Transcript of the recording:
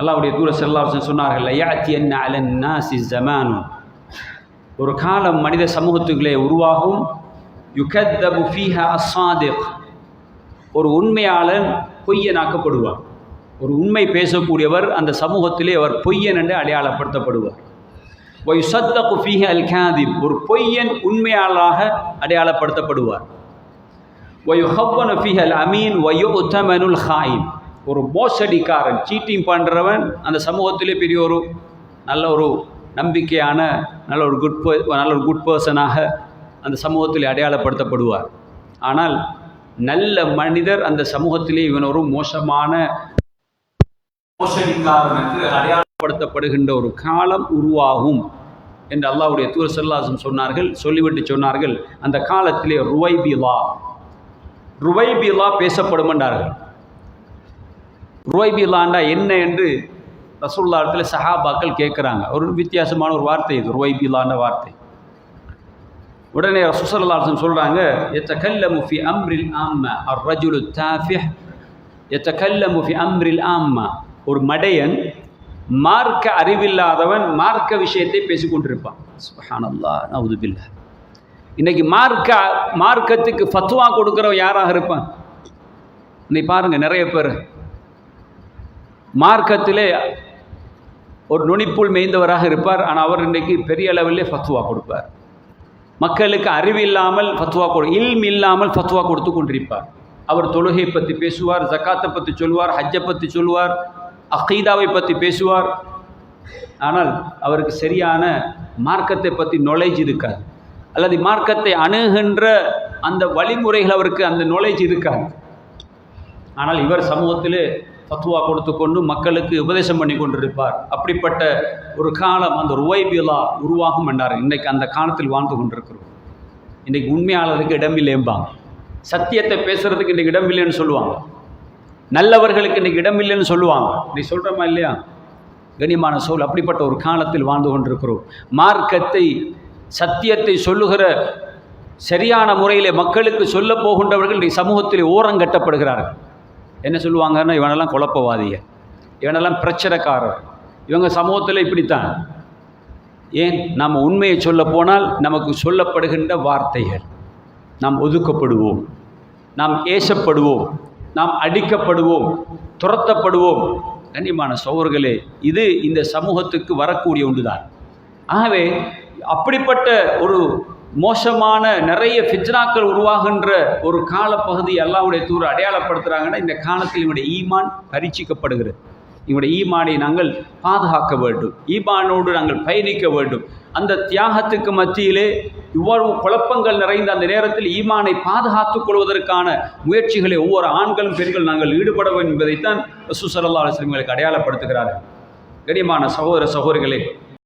அல்லாவுடைய தூர செல்லாசன் சொன்னார்கள் யாத்தி என்ன அலன் நாசி ஜமானு ஒரு காலம் மனித சமூகத்துக்குள்ளே உருவாகும். யுகத்தபு ஃபீஹ அசாதிக் ஒரு உண்மையாளன் பொய்யனாக்கப்படுவார் ஒரு உண்மை பேசக்கூடியவர் அந்த சமூகத்திலே அவர் பொய்யன் என்று அடையாளப்படுத்தப்படுவார். ஒய் சத்த குஃபீஹ அல் காதிப் ஒரு பொய்யன் உண்மையாளராக அடையாளப்படுத்தப்படுவார். ஒய் ஹவ்வன் ஃபீஹ அல் அமீன் ஒயு உத்தமனுல் ஹாயின் ஒரு மோசடிக்காரன் சீட்டிங் பண்ணுறவன் அந்த சமூகத்திலே பெரிய ஒரு நல்ல ஒரு நம்பிக்கையான நல்ல ஒரு குட் நல்ல ஒரு குட் பர்சனாக அந்த சமூகத்தில் அடையாளப்படுத்தப்படுவார். ஆனால் நல்ல மனிதர் அந்த சமூகத்திலே இவன் ஒரு மோசமான மோசடிக்காரன் என்று அடையாளப்படுத்தப்படுகின்ற ஒரு காலம் உருவாகும் என்று அல்லாவுடைய தூர செல்லாசம் சொன்னார்கள் சொல்லிவிட்டு சொன்னார்கள். அந்த காலத்திலே ருவைபிலா ருவைபிலா பேசப்படும் என்றார்கள். ருவைபிலாண்டா என்ன என்று ரசூல்லாத்தில் சஹாபாக்கள் கேட்குறாங்க. ஒரு வித்தியாசமான ஒரு வார்த்தை இது ருவைபிலான்ற வார்த்தை. உடனே ரசூசல்லாசன் சொல்கிறாங்க எத்தகல்ல முஃபி அம்ரில் ஆம்ம அர் ரஜுலு தாஃபிஹ் எத்தகல்ல முஃபி அம்ரில் ஆம்மா. ஒரு மடையன் மார்க்க அறிவில்லாதவன் மார்க்க விஷயத்தை பேசிக்கொண்டிருப்பான் சுபஹானல்லா நவுதுபில்லா இன்னைக்கு மார்க்க மார்க்கத்துக்கு ஃபத்துவா கொடுக்குறவன் யாராக இருப்பான்? இன்னைக்கு பாருங்கள் நிறைய பேர். மார்க்கத்திலே ஒரு நுனிப்புள் மேய்ந்தவராக இருப்பார். ஆனால் அவர் இன்றைக்கு பெரிய அளவிலே ஃபத்துவா கொடுப்பார். மக்களுக்கு அறிவில்லாமல் ஃபத்துவா கொடு இல்ம் இல்லாமல் ஃபத்துவா கொடுத்து கொண்டிருப்பார். அவர் தொழுகை பற்றி பேசுவார் ஜக்காத்தை பற்றி சொல்லுவார் ஹஜ்ஜை பற்றி சொல்லுவார் அகீதாவை பற்றி பேசுவார். ஆனால் அவருக்கு சரியான மார்க்கத்தை பற்றி நாலேஜ் இருக்காது. அல்லது மார்க்கத்தை அணுகின்ற அந்த வழிமுறைகள் அவருக்கு அந்த நாலேஜ் இருக்காது. ஆனால் இவர் சமூகத்தில் ஃபத்வா கொடுத்து கொண்டு மக்களுக்கு உபதேசம் பண்ணி கொண்டிருப்பார். அப்படிப்பட்ட ஒரு காலம் அந்த ருவைபிலா உருவாகும் என்றார். இன்றைக்கு அந்த காலத்தில் வாழ்ந்து கொண்டிருக்கிறோம். இன்றைக்கு உண்மையாளருக்கு இடமில்லைம்பாங்க சத்தியத்தை பேசுகிறதுக்கு இன்றைக்கு இடமில்லைன்னு சொல்லுவாங்க. நல்லவர்களுக்கு இன்றைக்கி இடமில்லைன்னு சொல்லுவாங்க. நீ சொல்கிறோமா இல்லையா? கனிமான சோல். அப்படிப்பட்ட ஒரு காலத்தில் வாழ்ந்து கொண்டிருக்கிறோம். மார்க்கத்தை சத்தியத்தை சொல்லுகிற சரியான முறையிலே மக்களுக்கு சொல்ல போகின்றவர்கள் இன்றைக்கு சமூகத்தில் ஓரங்கட்டப்படுகிறார்கள் என்ன சொல்லுவாங்கன்னா இவனெல்லாம் குழப்பவாதிய இவனெல்லாம் பிரச்சனைக்காரர். இவங்க சமூகத்தில் இப்படித்தான். ஏன்? நாம் உண்மையை சொல்ல போனால் நமக்கு சொல்லப்படுகின்ற வார்த்தைகள். நாம் ஒதுக்கப்படுவோம். நாம் ஏசப்படுவோம். நாம் அடிக்கப்படுவோம். துரத்தப்படுவோம். கண்ணியமான சோர்களே இது இந்த சமூகத்துக்கு வரக்கூடிய ஒன்றுதான். ஆகவே அப்படிப்பட்ட ஒரு மோசமான நிறைய ஃபிஜ்னாக்கள் உருவாகின்ற ஒரு காலப்பகுதி அல்லாவுடைய தூர் அடையாளப்படுத்துகிறாங்கன்னா இந்த காலத்தில் இவனுடைய ஈமான் பரீட்சிக்கப்படுகிறது. இவனுடைய ஈமானை நாங்கள் பாதுகாக்க வேண்டும். ஈமானோடு நாங்கள் பயணிக்க வேண்டும். அந்த தியாகத்துக்கு மத்தியிலே இவ்வளவு குழப்பங்கள் நிறைந்த அந்த நேரத்தில் ஈமானை பாதுகாத்துக் கொள்வதற்கான முயற்சிகளை ஒவ்வொரு ஆண்களும் பெண்கள் நாங்கள் ஈடுபட வேண்டும் என்பதைத்தான் சுசல்லா அலுவலங்களுக்கு அடையாளப்படுத்துகிறார்கள். கனியமான சகோதர சகோதரிகளே